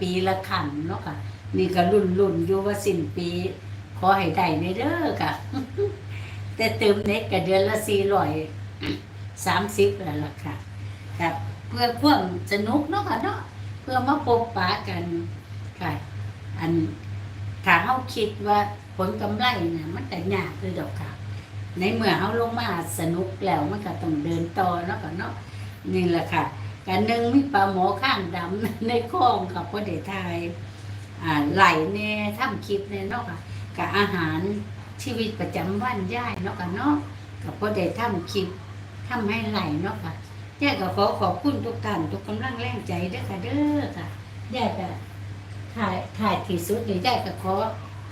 ปีละขันเนาะค่ะ นี่ก็รุ่นรุ่นๆอยู่ว่าสิ้นปี ขอให้ได้ในเด้อค่ะ แต่เติมเน็ตก็เดือนละสี่ร้อยสามสิบแล้วล่ะค่ะครับเพื่อความสนุกเนาะค่ะเนาะเพื่อมาพบปะกันค่ะ อันถ้าเฮาคิดว่าผลกำไรเนี่ยมันก็ยากคือดอกค่ะ ในเมื่อเฮาลงมาสนุกแล้วมันก็ต้องเดินต่อเนาะค่ะเนาะนี่แหละค่ะ การหนึ่งมีปลาหมอข้างดำในคลองค่ะพ่อเดทายอ่าไหลแน่ทำคลิปแน่เนาะค่ะกับอาหารชีวิตประจำวันย่ายเนาะค่ะเนาะกับพ่อเดทำคลิปทำให้ไหลเนาะค่ะแย่ายก็ขอขอบคุณทุกท่านทุกกำลังแรงใจด้อค่ะเด้อค่ะแย่ายก็ถ่ายถ่ายที่สุดเลยแย่ายก็ขอ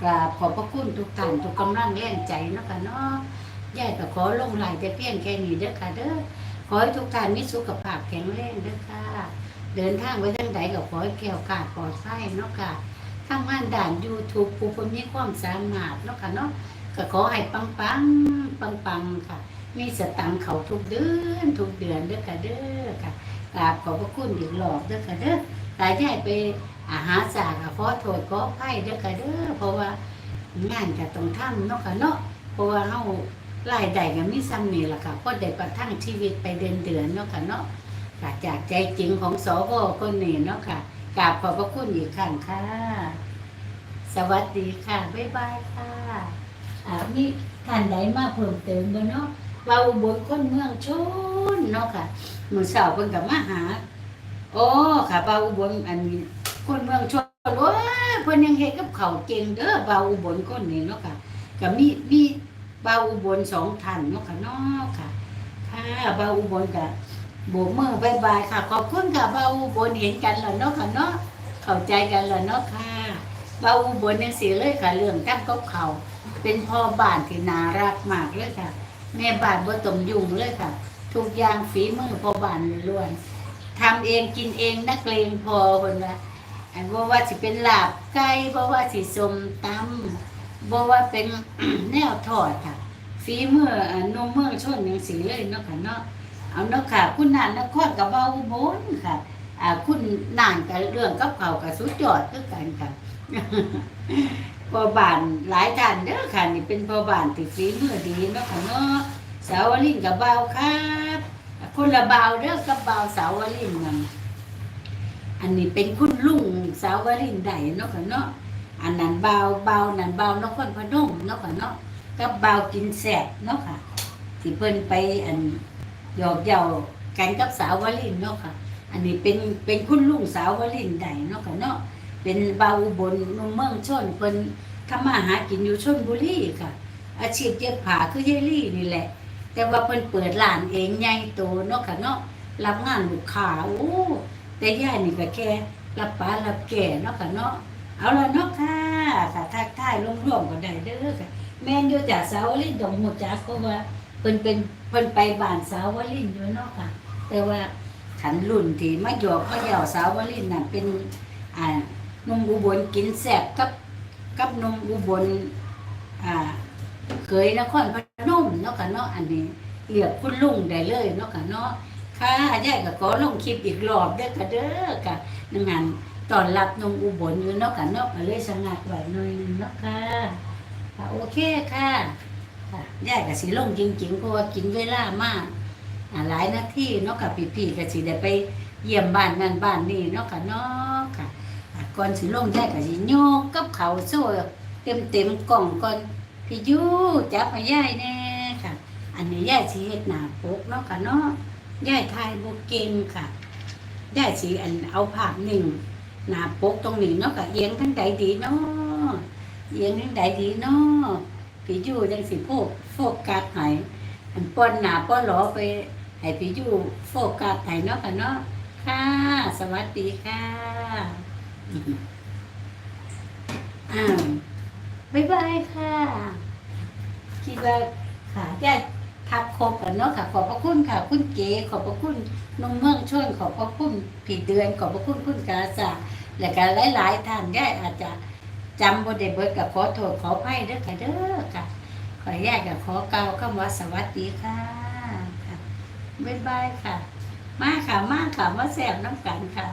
กราบขอบพระคุณทุกท่านทุกกำลังแรงใจเนาะค่ะเนาะแย่ก็ขอลงไหลแต่เพียงแค่นี้เด้อค่ะเด้อ อให้ทุกท่านมีสุขภาพแข็งแรงด้อค่ะ เดินทางไปทางใดก็ขอให้แก้วกาดปลอดภัยเนาะค่ะทำงานด่าน YouTube ผู้คนมีความสามารถเนาะค่ะเนาะก็ขอให้ปังปังปังปังค่ะ มีสตังค์เขาทุกเดือนทุกเดือนเด้อค่ะเด้อค่ะกราบขอบพระคุณอีกหลอกเด้อค่ะเด้อตายได้ไปอาหารสากขอโทษขออภัยเด้อค่ะเด้อเพราะว่างานก็ต้องทำเนาะค่ะเนาะเพราะว่าเฮา รายได้ก็มีซ้ำนี่ล่ะค่ะพอได้ประทังชีวิตไปเดือนเดือนเนาะค่ะเนาะจากใจจริงของสวคนนี้เนาะค่ะกราบขอบพระคุณอีกครั้งค่ะ สวัสดีค่ะ บ๊ายบายค่ะอ่ามีท่านใดมาเพิ่มเติมบ่เนาะเราอุบนคนเมืองชนเนาะค่ะมือเช้าเพิ่นก็มาหา โอ้ค่ะเบาอุบลอันนี้คนเมืองชนโอ้เพิ่นยังเฮ็ดกับเขาเก่งเด้อเบาอุบลคนนี้เนาะค่ะก็มีมี บาอุบลสองท่านเนาะค่ะเนาะค่ะ ค่ะบาอุบลก็โบกมือบายบายค่ะ ขอบคุณค่ะบาอุบลเห็นกันแล้วเนาะค่ะเนาะเข้าใจกันแล้วเนาะค่ะบาอุบลยังเสียเลยค่ะ เรื่องทำกับเขาเป็นพ่อบ้านที่น่ารักมากเลยค่ะ แม่บ้านบ่ตมยุ่งเลยค่ะ ทุกอย่างฝีมือพ่อบ้านล้วนทำเองกินเองนักเลงพอคนละอันบ่ว่าสิเป็นลาบไก่บ่ว่าสิสมตำ บ่ว่าเป็นแนวทอดค่ะฝีมืออ่านมเมืองชนยังสีเลยเนาะค่ะเนาะเอาเนาะค่ะ คุณนานนครกับเบาอุบลค่ะอ่าคุณนานกับเรื่องกับเขากับสุดยอดคือกันค่ะพอบานหลายท่านเด้อค่ะนี่เป็นพอบานติดฝีมือดีเนาะค่ะเนาะสาวลินกับเบาครับคนละเบาเด้อกับเบาสาวลินนั่นอันนี้เป็นคุณลุงสาวลินได้เนาะค่ะเนาะ อันนั้นเบาเบานั่นเบานครพนมเนาะค่ะเนาะกับเบากินแสบเนาะค่ะที่เพิ่นไปอันหยอกเย้ากันกับสาววลินเนาะค่ะ อันนี้เป็นเป็นคุณลุงสาววลินใดเนาะค่ะเนาะเป็นเบาอุบลนุ่มเมืองชนเพิ่นทำมาหากินอยู่ชนบุรีค่ะ อาชีพเย็บผ้าคือเยลี่นี่แหละ แต่ว่าเพิ่นเปิดร้านเองใหญ่โตเนาะค่ะเนาะรับงานลูกค้าโอ้แต่ย่านี่ก็แค่รับปลารับแก่เนาะค่ะเนาะ เอาละเนาะค่ะค่ะทักทายร่วมๆก็ได้เด้อค่ะแม่นอยู่จากสาววลินดงหูจักก็ว่าเพิ่นเป็นเพิ่นไปบ้านสาววลินอยู่เนาะค่ะ แต่ว่าขันรุ่นที่มาหยอกมาเหยาสาววลินน่ะเป็นอ่านมอุบลกินแซ่บกับกับนมอุบลอ่าเคยนครพนมเนาะค่ะเนาะอันนี้เรียกคุณลุงได้เลยเนาะค่ะเนาะค่ะยายก็ขอลงคลิปอีกรอบเด้อค่ะเด้อค่ะนังงาน ตอนรับนุ่มอุบลอยู่นาะค่ะเนาะก็เลยสงัดไว้หน่อยนึงเนาะค่ะค่ะโอเคค่ะค่ะยายกับสีลงจริงๆเพราะว่ากินเวลามากอ่าหลายนาทีเนาะกับพี่ๆกับสีได้ไปเยี่ยมบ้านนั่นบ้านนี่เนาะค่ะเนาะค่ะอ่าก่อนสิลงยายกับสีโยกกับเขาโซ่เต็มเต็มๆกล่องก่อนพี่ยูจับมายายแน่ค่ะ อันนี้ยายสีเฮ็ดหนาปกเนาะค่ะเนาะยายทายบุกเก่งค่ะยายสีอันเอาภาพหนิ่ง หน้าปกตรงนี้เนาะกับเอียงทั้งใดดีเนาะเอียงทั้งใดดีเนาะพี่ยู่จังสิโฟกโฟกัสให้อันป้อนหน้าป้อนหลอไปให้พี่ยู่โฟกัสให้เนาะค่ะเนาะค่ะ สวัสดีค่ะอ้าวบ๊ายบายค่ะ คิดว่าค่ะแค่ทักครบกันเนาะค่ะ ขอบพระคุณค่ะ คุณเก๋ขอบพระคุณนุ่มเมืองช่วยขอบพระคุณผีเดือน ขอบพระคุณคุณกาสา และการหลาย ๆ ท่านได้อาจจะจำบทเดเบิดกับขอโทษขออภัยเด้อค่ะเด้อค่ะขอแยกกับขอกล่าวคำว่าสวัสดีค่ะค่ะบ๊ายบายค่ะ มาค่ะมาค่ะมาแซมน้ำกันค่ะ